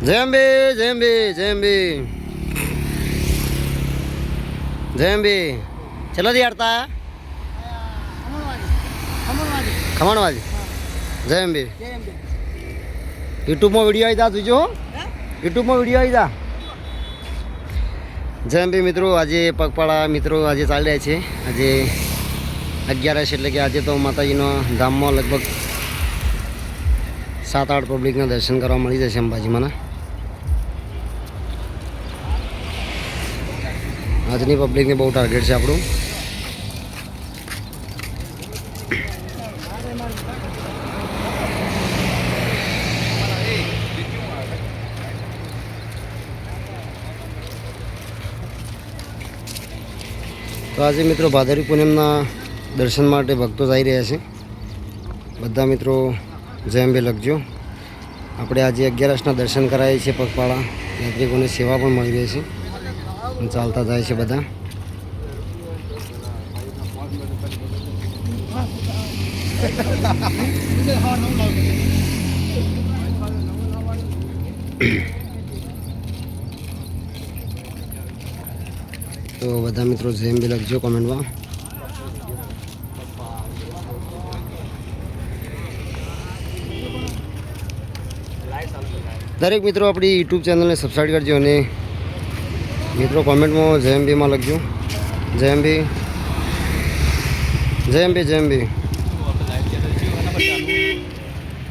જયંબી જયંબી જયંબી જયંબી ચલો દી હડતા ખમણવાજી. જયંબી યુટ્યુબમાં વીડિયો આવી જા તુજો યુટ્યુબમાં વીડિયો આવી જા. જયંબી મિત્રો, આજે પગપાળા મિત્રો આજે ચાલી રહ્યા છે. આજે અગિયારસ એટલે કે આજે તો માતાજીનો ધામમાં લગભગ સાત આઠ પબ્લિકના દર્શન કરવા મળી જશે અંબાજીમાંના આજની પબ્લિકને બહુ ટાર્ગેટ છે આપણું. તો આજે મિત્રો ભાદરી પૂનમના દર્શન માટે ભક્તો જઈ રહ્યા છે. બધા મિત્રો જયંબે લખજો. આપણે આજે અગિયારસના દર્શન કરાવીએ છીએ પગપાળા. યાત્રિકોને સેવા પણ મળી રહી છે. ચાલતા જાય છે બધા. તો બધા મિત્રો જેમ બી લખજો કોમેન્ટમાં. દરેક મિત્રો આપણી યુટ્યુબ ચેનલને સબસ્ક્રાઈબ કરજો અને મિત્રો કોમેન્ટમાં જેએમબીમાં લખજો. જેએમબી જેમ બી